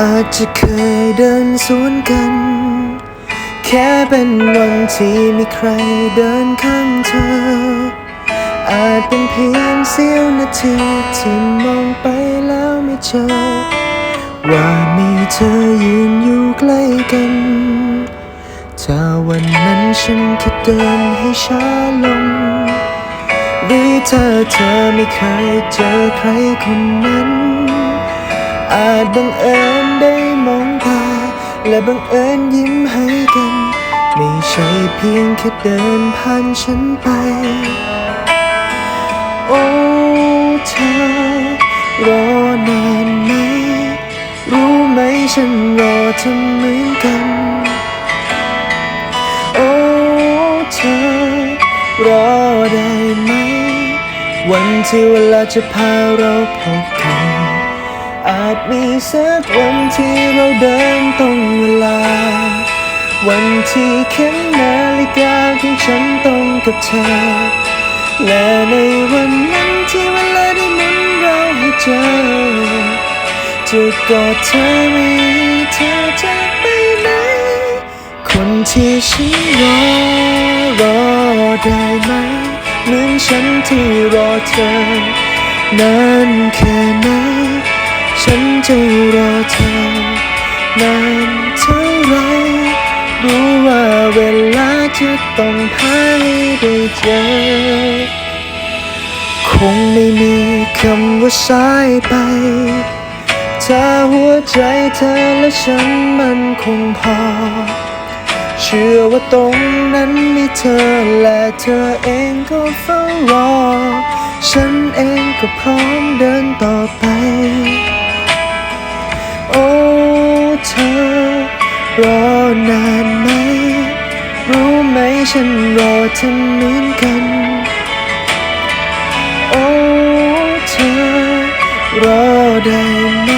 อาจจะเคยเดินสวนกัน แค่เป็นวันที่มีใครเดินข้างเธอ อาจเป็นเพียงเสี้ยวนาทีที่มองไปแล้วไม่เจอ ว่ามีเธอยืนอยู่ใกล้กัน ถ้าวันนั้นฉันแค่เดินให้ช้าลงหรือถ้าเธอไม่เคยเจอใครคนนั้น อาจบังเอิญได้มองตาและบังเอิญยิ้มให้กัน ไม่ใช่เพียงแค่เดินผ่านฉันไป โอ้เธอรอนานไหม รู้ไหมฉันรอเธอเหมือนกัน โอ้เธอรอได้ไหม วันที่เวลาจะพาเราพบกัน จมีสักวันที่เราเดินตรงเวลา วันที่เข็มนาฬิกาของฉันตรงกับเธอ และในวันนั้นที่เวลาได้หมุนเราให้เจอ จะกอดเธอไม่ให้เธอจากไปไหน คนที่ฉันรอรอได้ไหมเหมือนฉันที่รอเธอนานแค่ไหน จะรอเธอนานเท่าไรรู้ว่าเวลาจะต้องพาให้ได้เจอ คงไม่มีคำว่าสายไป ถ้าหัวใจเธอและฉันมันคงพอ เชื่อว่าตรงนั้นมีเธอและเธอเองก็เฝ้ารอ ฉันเองก็พร้อมเดินต่อไป รอนานไหม รู้ไหมฉันรอเธอเหมือนกัน โอ้เธอ รอได้ไหม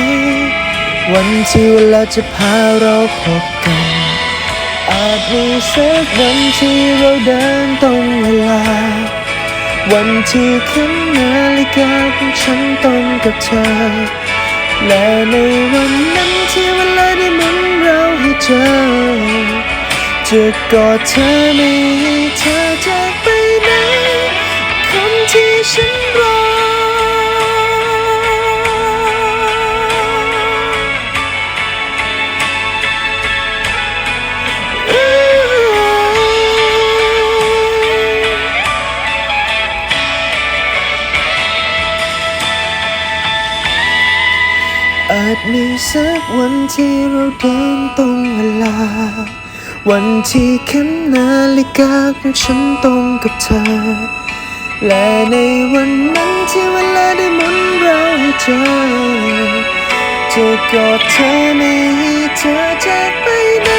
วันที่เวลาจะพาเราพบกัน อาจมีสักวันที่เราเดินตรงเวลา วันที่เข็มนาฬิกาของฉันตรงกับเธอ และในวันนั้นที่เวลาได้หมุนเราให้เจอจะกอดเธอไม่ให้เธอจากไปไหนคำที่ฉันรอ มีสักวันที่เราเดินตรงเวลา วันที่เข็มนาฬิกาของฉันตรงกับเธอ และในวันนั้นที่เวลาได้หมุนเราให้เจอจะกอดเธอไม่ให้เธอจากไปไหน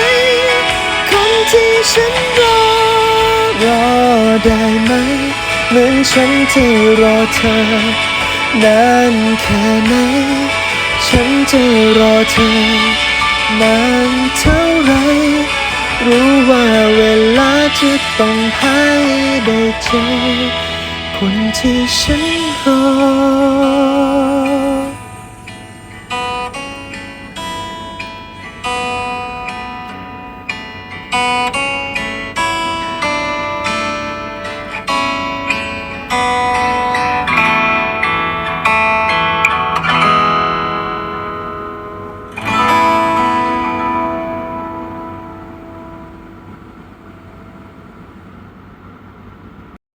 คนที่ฉันรอรอได้ไหม เหมือนฉันที่รอเธอนานแค่ไหน ฉันจะรอเธอนานเท่าไร รู้ว่าเวลาจะต้องให้ได้เจอคนที่ฉันรอ